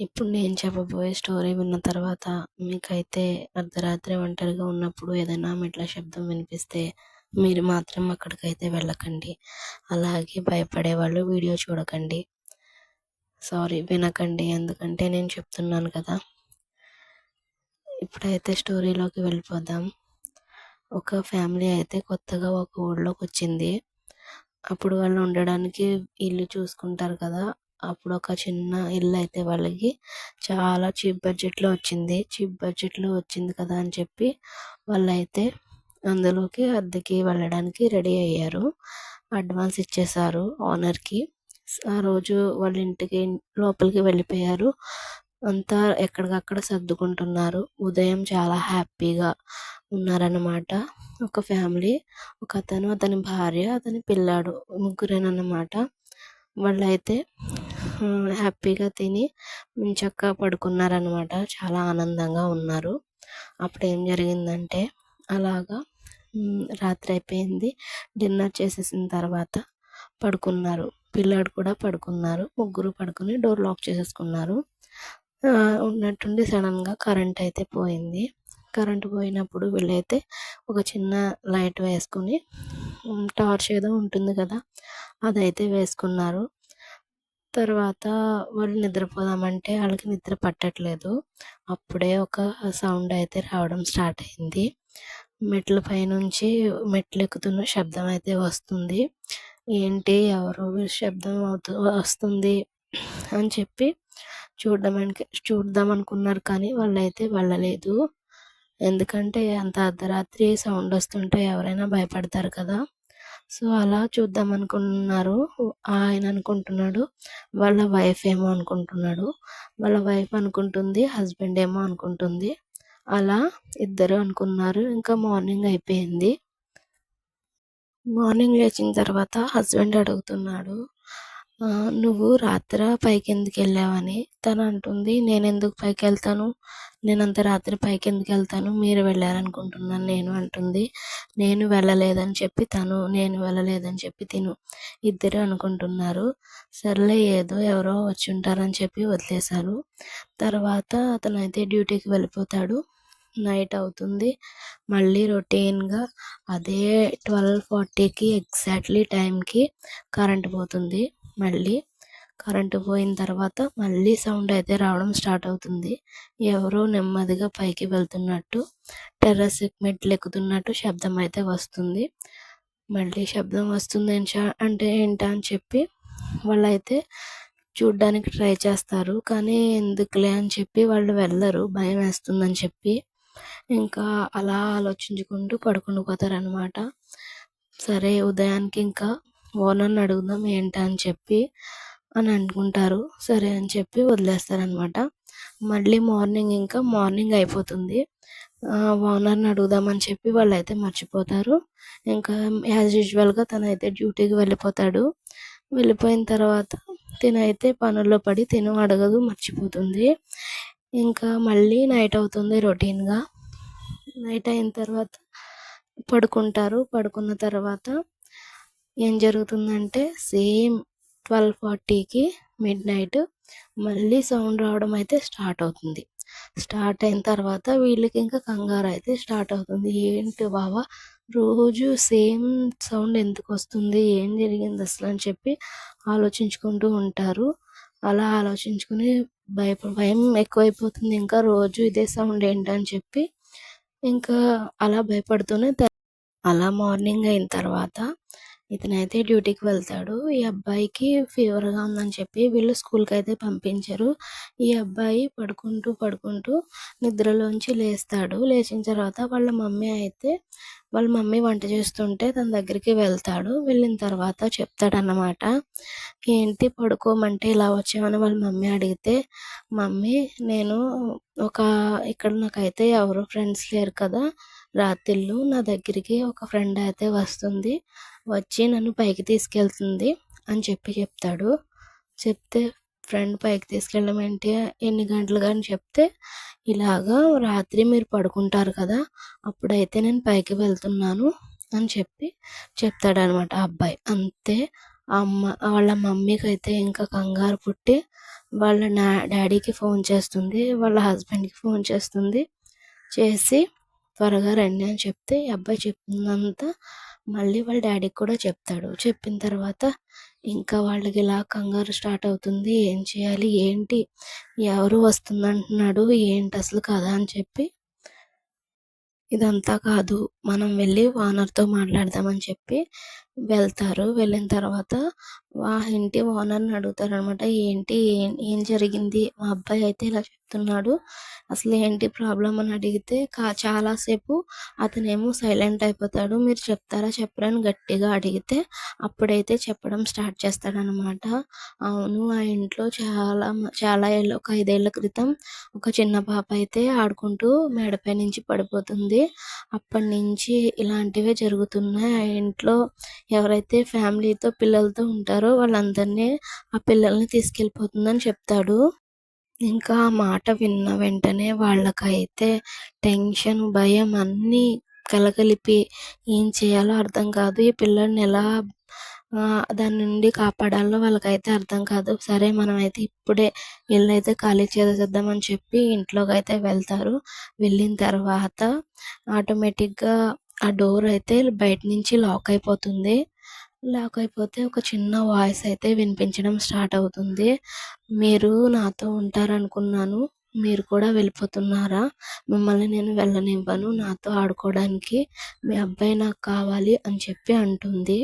ఇప్పుడు నేను చెప్పబోయే స్టోరీ విన్న తర్వాత మీకైతే అర్ధరాత్రి ఒంటరిగా ఉన్నప్పుడు ఏదైనా మెట్ల శబ్దం వినిపిస్తే మీరు మాత్రం అక్కడికైతే వెళ్ళకండి. అలాగే భయపడే వాళ్ళు వీడియో చూడకండి. సారీ వినకండి. ఎందుకంటే నేను చెప్తున్నాను కదా. ఇప్పుడైతే స్టోరీలోకి వెళ్ళిపోదాం. ఒక ఫ్యామిలీ అయితే కొత్తగా ఒక ఊళ్ళోకి వచ్చింది. అప్పుడు వాళ్ళు ఉండడానికి ఇల్లు చూసుకుంటారు కదా. అప్పుడు ఒక చిన్న ఇల్లు అయితే వాళ్ళకి చాలా చీప్ బడ్జెట్లో వచ్చింది. చీప్ బడ్జెట్లో వచ్చింది కదా అని చెప్పి వాళ్ళైతే అందులోకి అద్దెకి వెళ్ళడానికి రెడీ అయ్యారు. అడ్వాన్స్ ఇచ్చేశారు ఓనర్కి. ఆ రోజు వాళ్ళ ఇంటికి లోపలికి వెళ్ళిపోయారు. అంతా ఎక్కడికక్కడ సర్దుకుంటున్నారు. ఉదయం చాలా హ్యాపీగా ఉన్నారన్నమాట. ఒక ఫ్యామిలీ ఒక అతను అతని భార్య అతని పిల్లాడు ముగ్గురేనన్నమాట. వాళ్ళైతే హ్యాపీగా తిని చక్కగా పడుకున్నారనమాట చాలా ఆనందంగా ఉన్నారు. అప్పుడు ఏం జరిగిందంటే అలాగా రాత్రి అయిపోయింది. డిన్నర్ చేసేసిన తర్వాత పడుకున్నారు. పిల్లాడు కూడా పడుకున్నారు. ముగ్గురు పడుకుని డోర్ లాక్ చేసేసుకున్నారు. ఉన్నట్టుండి సడన్గా కరెంట్ అయితే పోయింది. కరెంట్ పోయినప్పుడు వీళ్ళైతే ఒక చిన్న లైట్ వేసుకుని టార్చ్ ఏదో ఉంటుంది కదా అదైతే వేసుకున్నారు. తర్వాత వాళ్ళు నిద్రపోదామంటే వాళ్ళకి నిద్ర పట్టట్లేదు. అప్పుడే ఒక సౌండ్ అయితే రావడం స్టార్ట్ అయింది. మెట్ల పైనుంచి మెట్లు ఎక్కుతున్న శబ్దం అయితే వస్తుంది. ఏంటి ఎవరు శబ్దం అవుతూ వస్తుంది అని చెప్పి చూడడానికి చూద్దాం అనుకున్నారు కానీ వాళ్ళైతే వెళ్ళలేదు. ఎందుకంటే అంత అర్ధరాత్రి సౌండ్ వస్తుంటే ఎవరైనా భయపడతారు కదా. సో అలా చూద్దాం అనుకుంటున్నారు ఆయన అనుకుంటున్నాడు వాళ్ళ వైఫ్ ఏమో అనుకుంటున్నాడు వాళ్ళ వైఫ్ అనుకుంటుంది హస్బెండ్ ఏమో అనుకుంటుంది. అలా ఇద్దరు అనుకున్నారు. ఇంకా మార్నింగ్ అయిపోయింది. మార్నింగ్ లేచిన తర్వాత హస్బెండ్ అడుగుతున్నాడు నువ్వు రాత్ర పైకి ఎందుకు వెళ్ళావని తను అంటుంది నేను ఎందుకు పైకి వెళ్తాను నేను అంత రాత్రి పైకి ఎందుకు వెళ్తాను మీరు వెళ్ళారనుకుంటున్నాను నేను అంటుంది. నేను వెళ్ళలేదని చెప్పి తను నేను వెళ్ళలేదని చెప్పి తిను ఇద్దరు అనుకుంటున్నారు. సర్లే ఏదో ఎవరో వచ్చి ఉంటారని చెప్పి వదిలేశారు. తర్వాత అతను అయితే డ్యూటీకి వెళ్ళిపోతాడు. నైట్ అవుతుంది. మళ్ళీ రొటీన్గా అదే ట్వెల్వ్ ఫార్టీకి ఎగ్జాక్ట్లీ టైంకి కరెంట్ పోతుంది. మళ్ళీ కరెంటు పోయిన తర్వాత మళ్ళీ సౌండ్ అయితే రావడం స్టార్ట్ అవుతుంది. ఎవరో నెమ్మదిగా పైకి వెళ్తున్నట్టు టెర్రస్ మెట్లు ఎక్కుతున్నట్టు శబ్దం అయితే వస్తుంది. మళ్ళీ శబ్దం వస్తుంది అంటే ఏంటా అని చెప్పి వాళ్ళైతే చూడ్డానికి ట్రై చేస్తారు. కానీ ఎందుకులే అని చెప్పి వాళ్ళు వెళ్ళరు. భయం వేస్తుందని చెప్పి ఇంకా అలా ఆలోచించుకుంటూ పడుకుని అనమాట సరే ఉదయానికి ఇంకా ఓనర్ని అడుగుదాం ఏంటా అని చెప్పి అని అనుకుంటారు. సరే అని చెప్పి వదిలేస్తారనమాట. మళ్ళీ మార్నింగ్ ఇంకా మార్నింగ్ అయిపోతుంది. ఓనర్ని అడుగుదామని చెప్పి వాళ్ళు అయితే మర్చిపోతారు. ఇంకా యాజ్ యూజువల్గా తనైతే డ్యూటీకి వెళ్ళిపోతాడు. వెళ్ళిపోయిన తర్వాత తినైతే పనుల్లో పడి తిను అడగదు మర్చిపోతుంది. ఇంకా మళ్ళీ నైట్ అవుతుంది రొటీన్గా. నైట్ అయిన తర్వాత పడుకుంటారు. పడుకున్న తర్వాత ఏం జరుగుతుందంటే సేమ్ ట్వెల్వ్ ఫార్టీకి మిడ్ నైట్ మళ్ళీ సౌండ్ రావడం అయితే స్టార్ట్ అవుతుంది. స్టార్ట్ అయిన తర్వాత వీళ్ళకి ఇంకా కంగారు అయితే స్టార్ట్ అవుతుంది. ఏంటి బాబా రోజు సేమ్ సౌండ్ ఎందుకు వస్తుంది? ఏం జరిగింది అసలు అని చెప్పి ఆలోచించుకుంటూ ఉంటారు. అలా ఆలోచించుకుని భయప భయం ఎక్కువైపోతుంది. ఇంకా రోజు ఇదే సౌండ్ ఏంటని చెప్పి ఇంకా అలా భయపడుతూనే అలా మార్నింగ్ అయిన తర్వాత ఇతనైతే డ్యూటీకి వెళ్తాడు. ఈ అబ్బాయికి ఫీవర్గా ఉందని చెప్పి వీళ్ళు స్కూల్కి అయితే పంపించారు. ఈ అబ్బాయి పడుకుంటూ పడుకుంటూ నిద్రలోంచి లేస్తాడు. లేచిన తర్వాత వాళ్ళ మమ్మీ అయితే వాళ్ళ మమ్మీ వంట చేస్తుంటే తన దగ్గరికి వెళ్తాడు. వెళ్ళిన తర్వాత చెప్తాడన్నమాట ఏంటి పడుకోమంటే ఇలా వచ్చామని వాళ్ళ మమ్మీ అడిగితే మమ్మీ నేను ఒక ఇక్కడ నాకైతే ఎవరు ఫ్రెండ్స్ లేరు కదా రాత్రిళ్ళు నా దగ్గరికి ఒక ఫ్రెండ్ అయితే వస్తుంది. వచ్చి నన్ను పైకి తీసుకెళ్తుంది అని చెప్పి చెప్తాడు. చెప్తే ఫ్రెండ్ పైకి తీసుకెళ్ళడం ఏంటి? ఎన్ని గంటలు కానీ చెప్తే ఇలాగా రాత్రి మీరు పడుకుంటారు కదా అప్పుడైతే నేను పైకి వెళ్తున్నాను అని చెప్పి చెప్తాడనమాట ఆ అబ్బాయి. అంతే ఆ అమ్మ వాళ్ళ మమ్మీకి అయితే ఇంకా కంగారు పుట్టి వాళ్ళ నా డాడీకి ఫోన్ చేస్తుంది వాళ్ళ హస్బెండ్కి ఫోన్ చేస్తుంది. చేసి త్వరగా రండి అని చెప్తే ఈ అబ్బాయి చెప్పిందంతా మళ్ళీ వాళ్ళ డాడీకి కూడా చెప్తాడు. చెప్పిన తర్వాత ఇంకా వాళ్ళకి ఇలా కంగారు స్టార్ట్ అవుతుంది ఏం చేయాలి ఏంటి ఎవరు వస్తుందంటున్నాడు ఏంటి అసలు కదా అని చెప్పి ఇదంతా కాదు మనం వెళ్ళి ఓనర్తో మాట్లాడదామని చెప్పి వెళ్తారు. వెళ్ళిన తర్వాత ఆ ఇంటి ఓనర్ని అడుగుతారు అనమాట ఏంటి ఏం ఏం జరిగింది? మా అబ్బాయి అయితే ఇలా చెప్తున్నాడు. అసలు ఏంటి ప్రాబ్లం అని అడిగితే కా చాలాసేపు అతనేమో సైలెంట్ అయిపోతాడు. మీరు చెప్తారా చెప్పరని గట్టిగా అడిగితే అప్పుడైతే చెప్పడం స్టార్ట్ చేస్తాడనమాట. అవును ఆ ఇంట్లో చాలా చాలా ఏళ్ళ ఒక ఐదేళ్ళ క్రితం ఒక చిన్న పాప అయితే ఆడుకుంటూ మేడపై నుంచి పడిపోతుంది. అప్పటి నుంచి ఇలాంటివే జరుగుతున్నాయి. ఆ ఇంట్లో ఎవరైతే ఫ్యామిలీతో పిల్లలతో ఉంటారో వాళ్ళందరినీ ఆ పిల్లల్ని తీసుకెళ్ళిపోతుందని చెప్తాడు. ఇంకా ఆ మాట విన్న వెంటనే వాళ్ళకైతే టెన్షన్ భయం అన్నీ కలగలిపి ఏం చేయాలో అర్థం కాదు. ఈ పిల్లల్ని ఎలా దాని నుండి కాపాడాలో వాళ్ళకైతే అర్థం కాదు. సరే మనమైతే ఇప్పుడే ఇల్లు అయితే ఖాళీ చేసేద్దామని చెప్పి ఇంట్లోకి అయితే వెళ్తారు. వెళ్ళిన తర్వాత ఆటోమేటిక్గా ఆ డోర్ అయితే బయట నుంచి లాక్ అయిపోతుంది. లాక్ అయిపోతే ఒక చిన్న వాయిస్ అయితే వినిపించడం స్టార్ట్ అవుతుంది. మీరు నాతో ఉంటారనుకున్నాను. మీరు కూడా వెళ్ళిపోతున్నారా? మిమ్మల్ని నేను వెళ్ళనివ్వను. నాతో ఆడుకోవడానికి మీ అబ్బాయి నాకు కావాలి అని చెప్పి అంటుంది.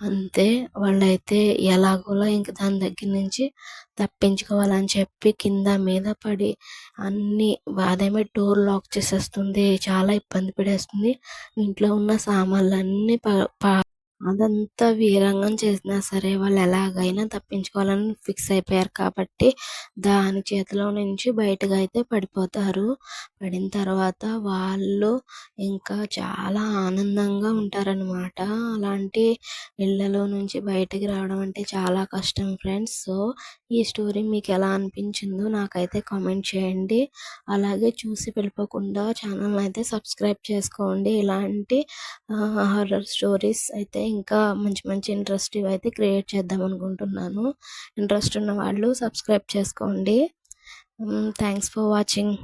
అంతే. వాళ్ళైతే ఎలాగోలా ఇంక దాని దగ్గర నుంచి తప్పించుకోవాలని చెప్పి కింద మీద పడి అన్నీ అదేమో డోర్ లాక్ చేసేస్తుంది. చాలా ఇబ్బంది పడేస్తుంది. ఇంట్లో ఉన్న సామాన్లన్నీ ప అదంతా వీరంగం చేసినా సరే వాళ్ళు ఎలాగైనా తప్పించుకోవాలని ఫిక్స్ అయిపోయారు కాబట్టి దాని చేతిలో నుంచి బయటకు అయితే పడిపోతారు. పడిన తర్వాత వాళ్ళు ఇంకా చాలా ఆనందంగా ఉంటారనమాట అలాంటి ఇళ్ళలో నుంచి బయటకు రావడం అంటే చాలా కష్టం ఫ్రెండ్స్ సో ఈ స్టోరీ మీకు ఎలా అనిపించిందో నాకైతే కామెంట్ చేయండి. అలాగే చూసి వెళ్ళిపోకుండా ఛానల్ అయితే సబ్స్క్రైబ్ చేసుకోండి. ఇలాంటి హర్రర్ స్టోరీస్ అయితే ఇంకా మంచి మంచి ఇంట్రెస్టివ్ అయితే క్రియేట్ చేద్దాం అనుకుంటున్నాను. ఇంట్రెస్ట్ ఉన్న వాళ్ళు సబ్స్క్రైబ్ చేసుకోండి. Thanks for watching